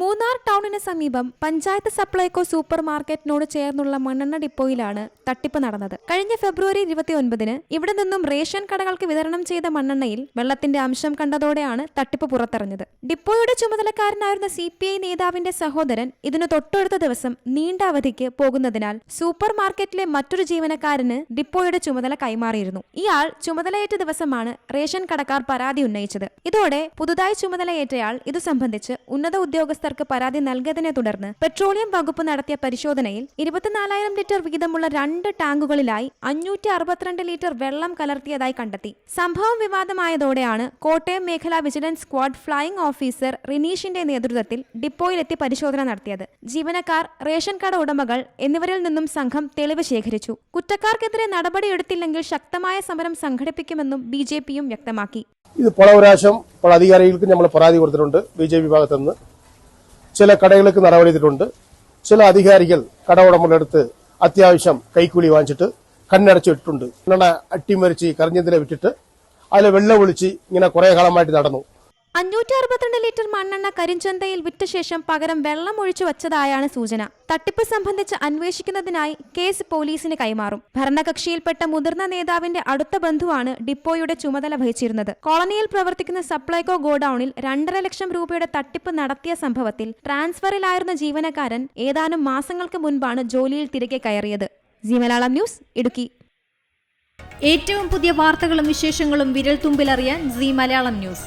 മൂന്നാർ ടൗണിന് സമീപം പഞ്ചായത്ത് സപ്ലൈകോ സൂപ്പർ മാർക്കറ്റിനോട് ചേർന്നുള്ള മണ്ണെണ്ണ ഡിപ്പോയിലാണ് തട്ടിപ്പ് നടന്നത്. കഴിഞ്ഞ ഫെബ്രുവരി ഇരുപത്തിയൊൻപതിന് ഇവിടെ നിന്നും റേഷൻ കടകൾക്ക് വിതരണം ചെയ്ത മണ്ണെണ്ണയിൽ വെള്ളത്തിന്റെ അംശം കണ്ടതോടെയാണ് തട്ടിപ്പ് പുറത്തറിഞ്ഞത്. ഡിപ്പോയുടെ ചുമതലക്കാരനായിരുന്ന സി പി ഐ നേതാവിന്റെ സഹോദരൻ ഇതിനു തൊട്ടടുത്ത ദിവസം നീണ്ട അവധിക്ക് പോകുന്നതിനാൽ സൂപ്പർ മാർക്കറ്റിലെ മറ്റൊരു ജീവനക്കാരന് ഡിപ്പോയുടെ ചുമതല കൈമാറിയിരുന്നു. ഇയാൾ ചുമതലയേറ്റ ദിവസമാണ് റേഷൻ കടക്കാർ പരാതി ഉന്നയിച്ചത്. ഇതോടെ പുതുതായി ചുമതലയേറ്റയാൾ ഇതു സംബന്ധിച്ച് ഉന്നത ഉദ്യോഗസ്ഥർക്ക് പരാതി നൽകിയതിനെ തുടർന്ന് പെട്രോളിയം വകുപ്പ് നടത്തിയ പരിശോധനയിൽ ഇരുപത്തിനാലായിരം ലിറ്റർ വീതമുള്ള രണ്ട് ടാങ്കുകളിലായി അഞ്ഞൂറ്റി അറുപത്തിരണ്ട് ലിറ്റർ വെള്ളം കലർത്തിയതായി കണ്ടെത്തി. സംഭവം വിവാദമായതോടെയാണ് കോട്ടയം മേഖലാ വിജിലൻസ് സ്ക്വാഡ് ഫ്ലൈയിംഗ് ഓഫീസർ റിനീഷിന്റെ നേതൃത്വത്തിൽ ഡിപ്പോയിലെത്തി പരിശോധന നടത്തിയത്. ജീവനക്കാർ റേഷൻ കട ഉടമകൾ എന്നിവരിൽ നിന്നും സംഘം തെളിവ് ശേഖരിച്ചു. കുറ്റക്കാർക്കെതിരെ നടപടിയെടുത്തില്ലെങ്കിൽ ശക്തമായ സമരം സംഘടിപ്പിക്കുമെന്നും ബി ജെ പിയും വ്യക്തമാക്കി. ഇത് പല പ്രാവശ്യം പല നമ്മൾ പരാതി കൊടുത്തിട്ടുണ്ട്. ബി ജെ പി ഭാഗത്തു നിന്ന് ചില കടകൾക്ക് നടപടിയെടുത്തിട്ടുണ്ട് ചില അധികാരികൾ കട ഉടമകളെടുത്ത് അത്യാവശ്യം കൈക്കൂലി വാങ്ങിച്ചിട്ട് കണ്ണടച്ചു വിട്ടിട്ടുണ്ട് അട്ടിമറിച്ച് കറിഞ്ഞതിനെ വിട്ടിട്ട് അതിൽ വെള്ളം ഒളിച്ച് ഇങ്ങനെ കുറെ കാലമായിട്ട് നടന്നു. അഞ്ഞൂറ്റി അറുപത്തിരണ്ട് ലിറ്റർ മണ്ണെണ്ണ കരിഞ്ചന്തയിൽ വിറ്റ ശേഷം പകരം വെള്ളം ഒഴിച്ചു വച്ചതായാണ് സൂചന. തട്ടിപ്പ് സംബന്ധിച്ച് അന്വേഷിക്കുന്നതിനായി കേസ് പോലീസിന് കൈമാറും. ഭരണകക്ഷിയിൽപ്പെട്ട മുതിർന്ന നേതാവിന്റെ അടുത്ത ബന്ധുവാണ് ഡിപ്പോയുടെ ചുമതല വഹിച്ചിരുന്നത്. കോളനിയിൽ പ്രവർത്തിക്കുന്ന സപ്ലൈകോ ഗോഡൌണിൽ രണ്ടര ലക്ഷം രൂപയുടെ തട്ടിപ്പ് നടത്തിയ സംഭവത്തിൽ ട്രാൻസ്ഫറിലായിരുന്ന ജീവനക്കാരൻ ഏതാനും മാസങ്ങൾക്ക് മുൻപാണ് ജോലിയിൽ തിരികെ കയറിയത്. ജി മലയാളം ന്യൂസ് ഇടുക്കി. ഏറ്റവും പുതിയ വാർത്തകളും വിശേഷങ്ങളും വിരൽ തുമ്പിലറിയാൻ സി മലയാളം ന്യൂസ്.